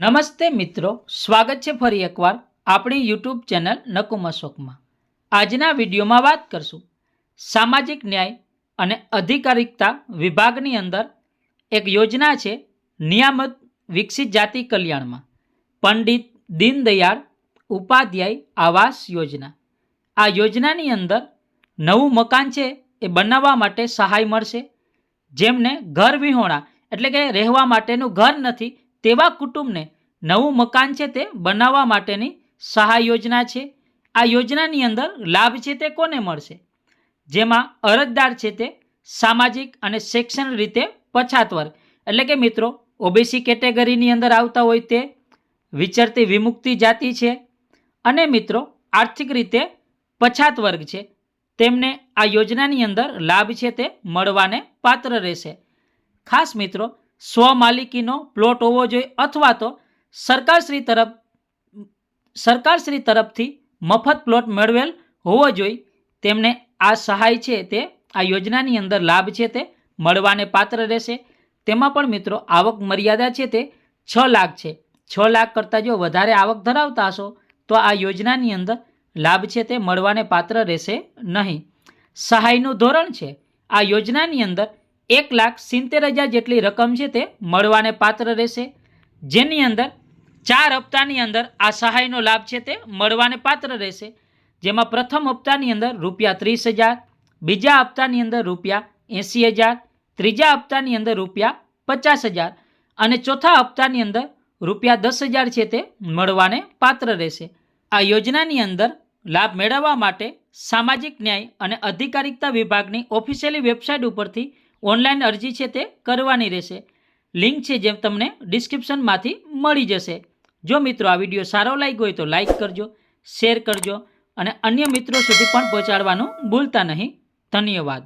નમસ્તે મિત્રો, સ્વાગત છે ફરી એકવાર આપણી યુટ્યુબ ચેનલ નકુમ અશોકમાં. આજના વિડીયોમાં વાત કરશું સામાજિક ન્યાય અને અધિકારિકતા વિભાગની અંદર એક યોજના છે નિયામત વિકસિત જાતિ કલ્યાણમાં. પંડિત દીનદયાળ ઉપાધ્યાય આવાસ યોજના. આ યોજનાની અંદર નવું મકાન છે એ બનાવવા માટે સહાય મળશે. જેમને ઘર વિહોણા, એટલે કે રહેવા માટેનું ઘર નથી તેવા કુટુંબને નવું મકાન છે તે બનાવવા માટેની સહાય યોજના છે. આ યોજનાની અંદર લાભ છે તે કોને મળશે? જેમાં અરજદાર છે તે સામાજિક અને શૈક્ષણિક રીતે પછાત વર્ગ એટલે કે મિત્રો, ઓબીસી કેટેગરીની અંદર આવતા હોય તે વિચરતી વિમુક્તિ જાતિ છે અને મિત્રો, આર્થિક રીતે પછાત વર્ગ છે. તેમને આ યોજનાની અંદર લાભ છે તે મળવાને પાત્ર રહેશે. ખાસ મિત્રો સ્વમાલિકીનો પ્લોટ હોવો જોઈએ અથવા તો સરકારશ્રી તરફ, સરકારશ્રી તરફથી મફત પ્લોટ મેળવેલ હોવો જોઈએ. તેમને આ સહાય છે તે, આ યોજનાની અંદર લાભ છે તે મળવાને પાત્ર રહેશે. તેમાં પણ મિત્રો આવક મર્યાદા છે તે છ લાખ છે. છ લાખ કરતાં જો વધારે આવક ધરાવતા હશો, તો આ યોજનાની અંદર લાભ છે તે મળવાને પાત્ર રહેશે નહીં. સહાયનું ધોરણ છે. આ યોજનાની અંદર એક લાખ સિત્તેર હજાર જેટલી રકમ છે તે મળવાને પાત્ર રહેશે. જેની અંદર ચાર હપ્તાની અંદર આ સહાયનો લાભ છે તે મળવાને પાત્ર રહેશે. જેમાં પ્રથમ હપ્તાની અંદર રૂપિયા ત્રીસ હજાર, બીજા હપ્તાની અંદર રૂપિયા એંસી હજાર, ત્રીજા હપ્તાની અંદર રૂપિયા પચાસ હજાર અને ચોથા હપ્તાની અંદર રૂપિયા દસ હજાર છે તે મળવાને પાત્ર રહેશે. આ યોજનાની અંદર લાભ મેળવવા માટે સામાજિક ન્યાય અને અધિકારિકતા વિભાગની ઓફિશિયલી વેબસાઇટ ઉપરથી ઓનલાઈન અરજી છે તે કરવાની રહેશે. લિંક છે જે તમને ડિસ્ક્રિપ્શનમાંથી મળી જશે. જો મિત્રો આ વીડિયો સારો લાગ્યો હોય તો લાઇક કરજો, શેર કરજો અને અન્ય મિત્રો સુધી પણ પહોંચાડવાનું ભૂલતા નહીં. ધન્યવાદ.